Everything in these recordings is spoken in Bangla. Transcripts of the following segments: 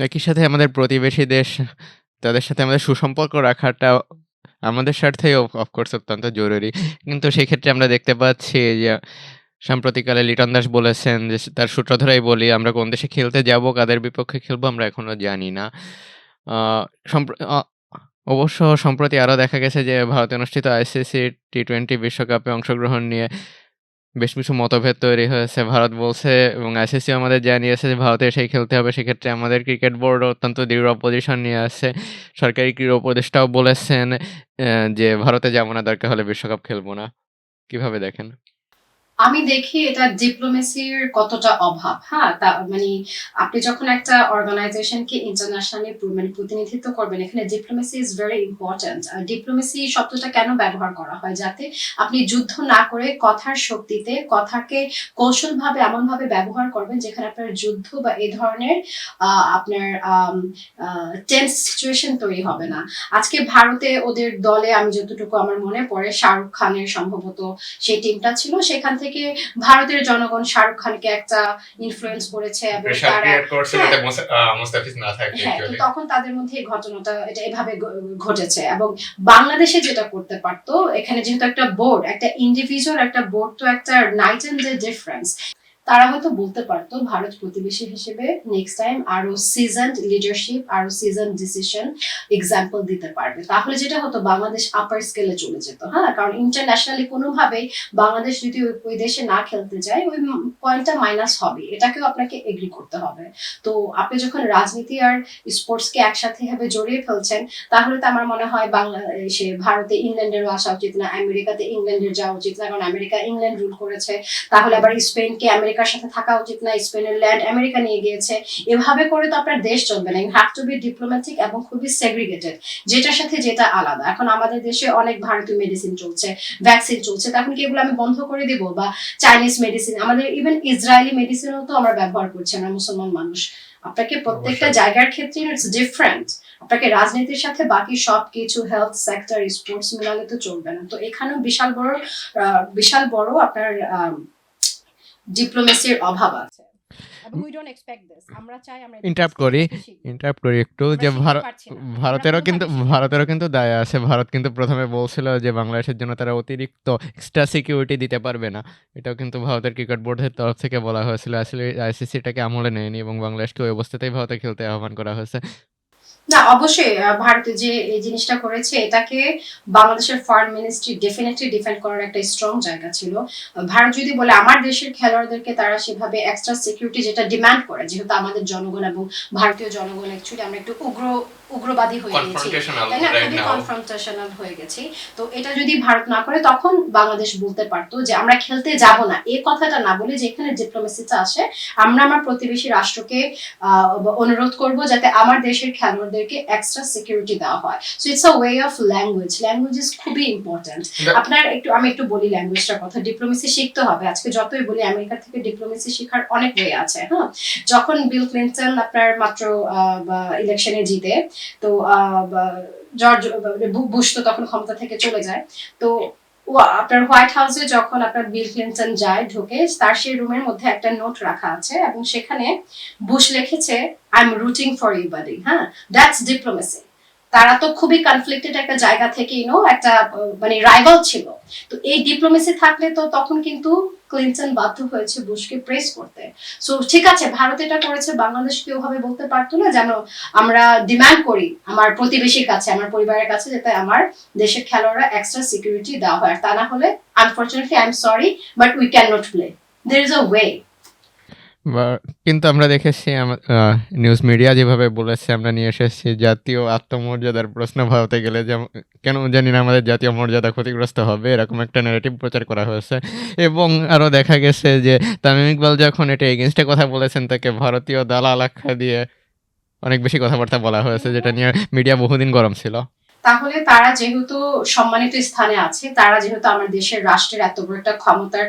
একই সাথে আমাদের প্রতিবেশী দেশ, তাদের সাথে আমাদের সুসম্পর্ক রাখাটা আমাদের স্বার্থেই অফ অফকোর্স অত্যন্ত জরুরি। কিন্তু সেক্ষেত্রে আমরা দেখতে পাচ্ছি যে সাম্প্রতিককালে লিটন দাস বলেছেন যে তার সূত্র ধরেই বলি, "আমরা কোন দেশে খেলতে যাব কাদের বিপক্ষে খেলব আমরা এখনও জানি না।" অবশ্য সম্প্রতি আরও দেখা গেছে যে ভারতে অনুষ্ঠিত আইসিসি টি-টোয়েন্টি বিশ্বকাপে অংশগ্রহণ নিয়ে বেশ কিছু মতভেদ তৈরি হয়েছে। ভারত বলছে এবং আইসিসিও আমাদের জানিয়েছে যে ভারতে এসেই খেলতে হবে। সেক্ষেত্রে আমাদের ক্রিকেট বোর্ড অত্যন্ত দৃঢ় পজিশন নিয়ে আসছে সরকারি ক্রীড়া উপদেষ্টাও বলেছেন যে ভারতে যাব না, দরকার হলে বিশ্বকাপ খেলব না। কীভাবে দেখেন? আমি দেখি এটা ডিপ্লোমেসির কতটা অভাব, হ্যাঁ? তা মানে আপনি যখন একটা অর্গানাইজেশনকে ইন্টারন্যাশনালি মানে প্রতিনিধিত্ব করবেন, এখানে ডিপ্লোমেসি ইজ ভেরি ইম্পোর্টেন্ট। আর ডিপ্লোমেসি শব্দটা কেন ব্যবহার করা হয়? যাতে আপনি যুদ্ধ না করে কথার শক্তিতে কথাকে কৌশলভাবে এমনভাবে ব্যবহার করবেন যেখানে আপনার যুদ্ধ বা এ ধরনের আপনার টেন্স সিচুয়েশন তৈরি হবে না। আজকে ভারতে ওদের দলে আমি যতটুকু আমার মনে পড়ে শাহরুখ খানের সম্ভবত সেই টিমটা ছিল। সেখান থেকে ভারতের জনগণ শাহরুখ খানকে একটা ইনফ্লুয়েন্স করেছে হ্যাঁ। থাকে হ্যাঁ, তখন তাদের মধ্যে এই ঘটনাটা এটা এভাবে ঘটেছে এবং বাংলাদেশে যেটা করতে পারতো, এখানে যেহেতু একটা বোর্ড, একটা ইন্ডিভিজুয়াল একটা বোর্ড তো একটা নাইট এন্ড ডে ডিফারেন্স। তারা হয়তো বলতে পারতো ভারত প্রতিবেশী হিসেবে নেক্সট টাইম আরও সিজন লিডারশিপ, আরও সিজনড ডিসিশন এক্সাম্পল দিতে পারবে। তাহলে যেটা হতো বাংলাদেশ আপার স্কেলে চলে যেত, হ্যাঁ? কারণ ইন্টারন্যাশনালি কোনোভাবেই বাংলাদেশ যদি ওই দেশে না খেলতে যায়, ওই পয়েন্টটা মাইনাস হবেই। এটাকেও আপনাকে এগ্রি করতে হবে। তো আপনি যখন রাজনীতি আর স্পোর্টসকে একসাথে এভাবে জড়িয়ে ফেলছেন, তাহলে তো আমার মনে হয় বাংলাদেশে ভারতে ইংল্যান্ডেরও আসা উচিত না, আমেরিকাতে ইংল্যান্ডের যাওয়া উচিত না। কারণ আমেরিকা ইংল্যান্ড রুল করেছে। তাহলে আবার স্পেনকে আমেরিকার সাথে থাকা উচিত না, স্পেনের ল্যান্ড আমেরিকা নিয়ে গিয়েছে। এভাবে করে তো আপনার দেশ চলবে না। You have to be diplomatic এবং খুবই সেগ্রিগেটেড। যেটার সাথে যেটা আলাদা। এখন আমাদের দেশে অনেক ভারতীয় মেডিসিন চলছে, ভ্যাকসিন চলছে। তখন কি এগুলো আমি বন্ধ করে দিব? বা চাইনিজ মেডিসিন, আমাদের ইভেন ইসরায়েলি মেডিসিনও তো আমরা ব্যবহার করছি আমরা মুসলমান মানুষ। আপনাকে প্রত্যেকটা জায়গার ক্ষেত্রে ইটস ডিফারেন্ট। আপনাকে রাজনীতির সাথে বাকি সবকিছু হেলথ সেক্টর, স্পোর্টস মিলালে তো চলবে না। তো এখানেও বিশাল বড় বিশাল বড় আপনার ডিপ্লোমেসির অভাব আছে। এবং we don't expect this. আমরা চাই আমরা ইন্টারাপ্ট করি, ইন্টারাপ্ট করি একটু যে ভারতেরও কিন্তু ভারতেরও কিন্তু দায় আছে। ভারত কিন্তু ১ম এ বলছিল যে বাংলাদেশের জন্য তারা অতিরিক্ত এক্সট্রা সিকিউরিটি দিতে পারবে না। এটাও কিন্তু ভারতের ক্রিকেট বোর্ডের তরফ থেকে বলা হয়েছিল। আসলে আইসিসি এটাকে আমলে নেয়নি এবং বাংলাদেশকে ওই অবস্থাতেই ভারতে খেলতে আহ্বান করা হয়েছে। না অবশ্যই ভারত যে এই জিনিসটা করেছে এটাকে বাংলাদেশের ফরেন মিনিস্ট্রি ডেফিনিটলি ডিফেন্ড করার একটা স্ট্রং জায়গা ছিল। ভারত যদি বলে আমার দেশের খেলোয়াড়দেরকে তারা সেভাবে এক্সট্রা সিকিউরিটি যেটা ডিমান্ড করে যেহেতু আমাদের জনগণ এবং ভারতীয় জনগণ অ্যাকচুয়ালি আমরা একটু উগ্র উগ্রবাদী হয়ে গেছি। তাই না? খুবই কনফ্রন্টেশনাল হয়ে গেছি। তো এটা যদি ভারত না করে তখন বাংলাদেশ বলতে পারতো যে আমরা খেলতে যাব না। এই কথাটা না বলে যেখানে ডিপ্লোমেসিটা আসে আমরা আমার প্রতিবেশী রাষ্ট্রকে অনুরোধ করব যাতে আমার দেশের খেলোয়াড়দেরকে এক্সট্রা সিকিউরিটি দেওয়া হয়। So it's a way of language. Language is খুবই ইম্পোর্টেন্ট। দা আপনার একটু আমি একটু বলি ল্যাঙ্গুয়েজটার কথা। ডিপ্লোমেসি শিখতে হবে। আজকে যতই বলি আমেরিকা থেকে ডিপ্লোমেসি শেখার অনেক ওয়ে আছে, হ্যাঁ? যখন বিল ক্লিনটন আপনার মাত্র ইলেকশনে জিতে তো জর্জ বুশ তো তখন ক্ষমতা থেকে চলে যায়। তো আপনার হোয়াইট হাউসে যখন আপনার বিল ক্লিনটন যায়, ঢোকে, তার সেই রুমের মধ্যে একটা নোট রাখা আছে এবং সেখানে বুশ লিখেছে I am rooting for you buddy হ্যাঁ? দ্যাটস ডিপ্লোমেসি তারা তো খুবই কনফ্লিক্টেড একটা জায়গা থেকে ইনো একটা মানে রাইভাল ছিল। তো এই ডিপ্লোমেসি থাকলে তো তখন কিন্তু ক্লিনটন বাধ্য হয়েছে বুশকে প্রেস করতে। সো ঠিক আছে, ভারত এটা করেছে, বাংলাদেশ কি ওভাবে বলতে পারতো না? যেন আমরা ডিমান্ড করি আমার প্রতিবেশীর কাছে, আমার পরিবারের কাছে, যাতে আমার দেশের খেলোয়াড়রা এক্সট্রা সিকিউরিটি দেওয়া হয়। আর তা না হলে unfortunately I am sorry but we can not play there is a way কিন্তু আমরা দেখেছি নিউজ মিডিয়া যেভাবে বলেছে, আমরা নিয়ে এসেছি জাতীয় আত্মমর্যাদার প্রশ্ন ভারতে গেলে যেম কেন জানি না আমাদের জাতীয় মর্যাদা ক্ষতিগ্রস্ত হবে, এরকম একটা ন্যারেটিভ প্রচার করা হয়েছে এবং আরও দেখা গেছে যে, তামিম ইকবাল যখন এটা এগেনস্টে কথা বলেছেন, তাকে ভারতীয় দালাল আখ্যা দিয়ে অনেক বেশি কথাবার্তা বলা হয়েছে, যেটা নিয়ে মিডিয়া বহুদিন গরম ছিল। তাহলে তারা যেহেতু সম্মানিত স্থানে আছে, তারা যেহেতু আমার দেশের রাষ্ট্রের এত বড় একটা ক্ষমতার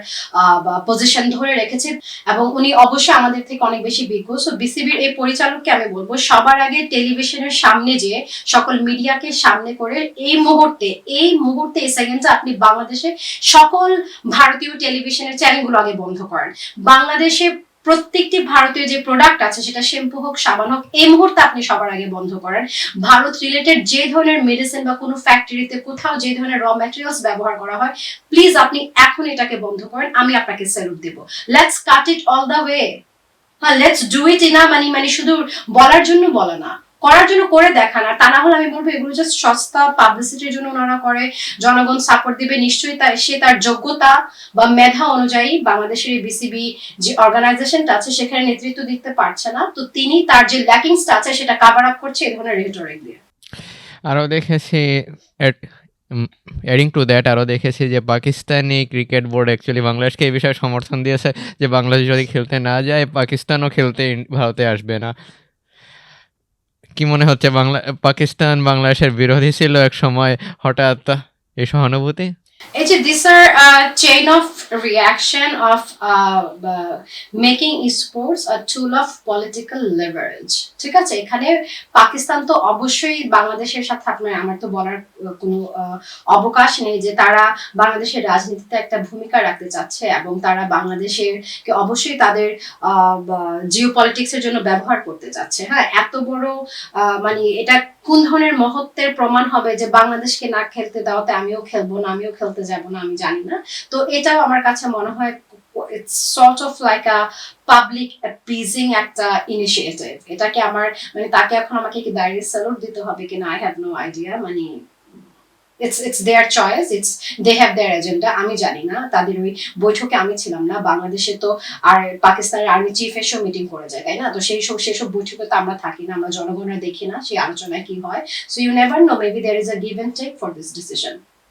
পজিশন ধরে রেখেছে এবং উনি অবশ্যই আমাদের থেকে অনেক বেশি বিজ্ঞ সো বিসিবির এই পরিচালককে আমি বলব, সবার আগে টেলিভিশনের সামনে যে সকল মিডিয়াকে সামনে করে এই মুহূর্তে এই মুহূর্তে, এই সেকেন্ডে আপনি বাংলাদেশে সকল ভারতীয় টেলিভিশনের চ্যানেলগুলো আগে বন্ধ করেন। বাংলাদেশে প্রত্যেকটি ভারতীয় যে প্রোডাক্ট আছে, সেটা শ্যাম্পু হোক, সাবান হোক, এই মুহূর্তে আপনি সবার আগে বন্ধ করেন। ভারত রিলেটেড যে ধরনের মেডিসিন বা কোনো ফ্যাক্টরিতে কোথাও যে ধরনের র ম্যাটেরিয়ালস ব্যবহার করা হয় প্লিজ আপনি এখন এটাকে বন্ধ করেন, আমি আপনাকে salute Dev. Let's cut it all the way হ্যাঁ লেটস ডু ইট ইনা মানে মানে শুধু বলার জন্য বলা না। করার জন্য করে দেখান, আর তা না হলে আমি বলব এগুলো জাস্ট সস্তা পাবলিসিটির জন্য ওনারা করে। জনগণ সাপোর্ট দিবে, নিশ্চয়ই তাই সে তার যোগ্যতা বা মেধা অনুযায়ী বাংলাদেশের এই বিসিবি যে অর্গানাইজেশনটা আছে, সেখানে নেতৃত্ব দিতে পারছে না। তো তিনি তার যে ল্যাকিংসটা আছে, সেটা কাভার আপ করছে এই ধরনের রেটরিক দিয়ে। আরও দেখেছি, এডিং টু দ্যাট আরও দেখেছি যে পাকিস্তানি ক্রিকেট বোর্ড অ্যাকচুয়ালি বাংলাদেশকে এই বিষয়ে সমর্থন দিয়েছে যে বাংলাদেশ যদি খেলতে না যায়, পাকিস্তানও খেলতে ভারতে আসবে না। কি মনে হচ্ছে বাংলা পাকিস্তান বাংলাদেশের বিরোধী ছিল এক সময় হঠাৎ এই সহানুভূতি? এই যে this are chain of reaction of making sports a tool of political leverage ঠিক আছে? এখানে পাকিস্তান তো অবশ্যই বাংলাদেশের সাথে আপনার, আমার তো বলার কোনো অবকাশ নেই যে তারা বাংলাদেশের রাজনীতিতে একটা ভূমিকা রাখতে চাচ্ছে এবং তারা বাংলাদেশের কে অবশ্যই তাদের জিও পলিটিক্সের জন্য ব্যবহার করতে চাচ্ছে। হ্যাঁ এত বড় মানে এটা কোন ধরনের মহত্বের প্রমাণ হবে যে বাংলাদেশকে না খেলতে দেওয়াতে আমিও খেলব না, আমিও খেলতে যাব না, আমি জানি না। তো এটাও আমার কাছে মনে হয় it's sort of like a public pleasing একটা ইনিশিয়েটিভ এটাকে আমার মানে তাকে এখন আমাকে কি দাঁড়িয়ে স্যালুট দিতে হবে কিনা আই হ্যাভ নো আইডিয়া মানে it's it's their choice it's they have their agenda আমি জানি না। তাদের ওই বৈঠকে আমি ছিলাম না। বাংলাদেশে তো আর পাকিস্তানের আর্মি চিফ এসেও মিটিং করে যায়, তাই না? তো সেই সব সেসব বৈঠকে তো আমরা থাকি না, আমরা জনগণের দেখি না, সেই আলোচনায় কি হয়। So you never know maybe there is a give and take for this decision